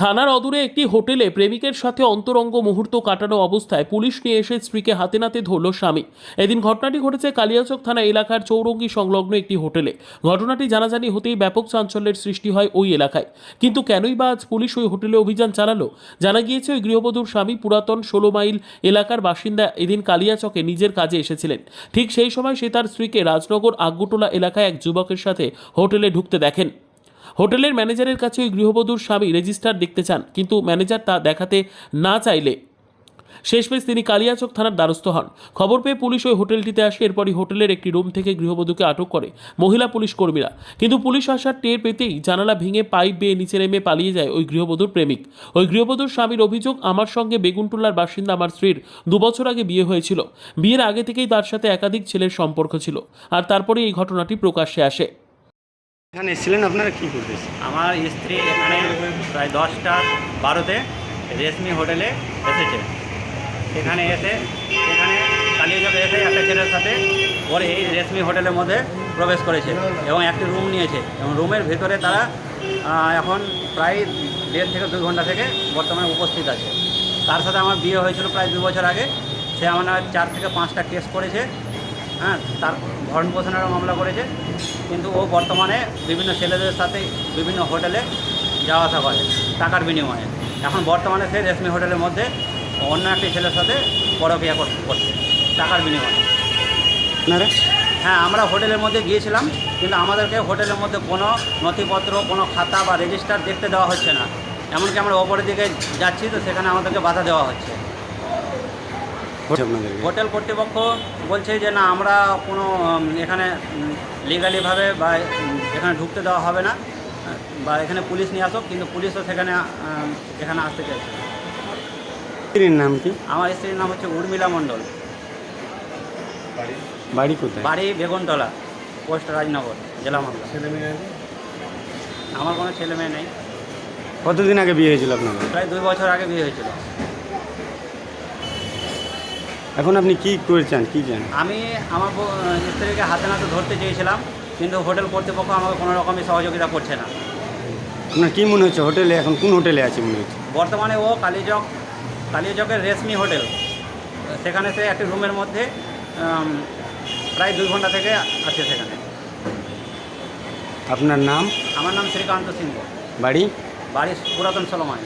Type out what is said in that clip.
থানার অদূরে একটি হোটেলে প্রেমিকের সাথে অন্তরঙ্গ মুহূর্ত কাটানো অবস্থায় পুলিশ নিয়ে এসে স্ত্রীকে হাতে নাতে ধরল স্বামী। এদিন ঘটনাটি ঘটেছে কালিয়াচক থানা এলাকার চৌরঙ্গি সংলগ্ন একটি হোটেলে। ঘটনাটি জানাজানি হতেই ব্যাপক চাঞ্চল্যের সৃষ্টি হয় ওই এলাকায়। কিন্তু কেনই বা আজ পুলিশ ওই হোটেলে অভিযান চালালো? জানা গিয়েছে ওই গৃহবধূর স্বামী পুরাতন ষোলো মাইল এলাকার বাসিন্দা এদিন কালিয়াচকে নিজের কাজে এসেছিলেন। ঠিক সেই সময় সে তার স্ত্রীকে রাজনগর আগ্গুটোলা এলাকায় এক যুবকের সাথে হোটেলে ঢুকতে দেখেন। হোটেলের ম্যানেজারের কাছে ওই গৃহবধূর স্বামী রেজিস্টার দেখতে চান, কিন্তু ম্যানেজার তা দেখাতে না চাইলে শেষমেশ তিনি কালিয়াচক থানার দ্বারস্থ হন। খবর পেয়ে পুলিশ ওই হোটেলটিতে আসে, এরপরই হোটেলের একটি রুম থেকে গৃহবধূকে আটক করে মহিলা পুলিশ কর্মীরা। কিন্তু পুলিশ আসার টের পেতেই জানালা ভেঙে পাইপ বেয়ে নিচে নেমে পালিয়ে যায় ওই গৃহবধূর প্রেমিক। ওই গৃহবধূর স্বামীর অভিযোগ, আমার সঙ্গে বেগুনটুলার বাসিন্দা আমার স্ত্রীর দুবছর আগে বিয়ে হয়েছিল। বিয়ের আগে থেকেই তার সাথে একাধিক ছেলের সম্পর্ক ছিল। আর তারপরে এই ঘটনাটি প্রকাশ্যে আসে। এখানে এসেছিলেন আপনারা কী করতে আমার স্ত্রী এখানে প্রায় দশটা, বারোতে রেশমি হোটেলে এসেছে। এখানে এসে, এখানে কালিয়াচকে এসে একটা ছেলের সাথে ওর এই রেশমি হোটেলের মধ্যে প্রবেশ করেছে এবং একটি রুম নিয়েছে এবং রুমের ভেতরে তারা এখন প্রায় দেড় থেকে দুই ঘণ্টা থেকে বর্তমানে উপস্থিত আছে। তার সাথে আমার বিয়ে হয়েছিল প্রায় দু বছর আগে। সে আমার চার থেকে পাঁচটা কেস করেছে। হ্যাঁ তার ভরণ পোষণেরও মামলা করেছে। কিন্তু ও বর্তমানে বিভিন্ন ছেলেদের সাথে বিভিন্ন হোটেলে যাওয়া আসা করে টাকার বিনিময়ে। এখন বর্তমানে সে রেশমি হোটেলের মধ্যে অন্য একটি ছেলের সাথে পরকিয়া কর- করছে টাকার বিনিময়ে। আপনারা? হ্যাঁ আমরা হোটেলের মধ্যে গিয়েছিলাম কিন্তু আমাদেরকে হোটেলের মধ্যে কোনো নথিপত্র কোনো খাতা বা রেজিস্টার দেখতে দেওয়া হচ্ছে না। এমনকি আমরা ওপরের দিকে যাচ্ছি তো সেখানে আমাদেরকে বাধা দেওয়া হচ্ছে। হোটেল কর্তৃপক্ষ বলছে যে না আমরা কোনো এখানে লিগালিভাবে বা এখানে ঢুকতে দেওয়া হবে না বা এখানে পুলিশ নিয়ে আসো কিন্তু পুলিশও সেখানে এখানে আসতে চাইছে। স্ত্রীর নাম কি? আমার স্ত্রীর নাম হচ্ছে উর্মিলা মণ্ডল। বাড়ি? কোথায়? বাড়ি বেগুনতলা পোস্ট রাজনগর জেলা মামলা। আমার কোনো ছেলে মেয়ে নেই। কতদিন আগে বিয়ে হয়েছিল আপনার প্রায় দুই বছর আগে বিয়ে হয়েছিল। এখন আপনি কি করে চান কি চান আমি আমার স্ত্রীকে হাতে নাতে ধরতে চেয়েছিলাম কিন্তু হোটেল কর্তৃপক্ষ আমাকে কোনো রকমই সহযোগিতা করছে না। আপনার কী মনে হচ্ছে হোটেলে এখন কোন হোটেলে আছে মনে হচ্ছে? বর্তমানে ও কালীচক কালীচকের রেশমি হোটেল। সেখানে সে একটি রুমের মধ্যে প্রায় দুই ঘণ্টা থেকে আছে সেখানে। আপনার নাম? আমার নাম শ্রীকান্ত সিংহ। বাড়ি? বাড়ি পুরাতন সলমায়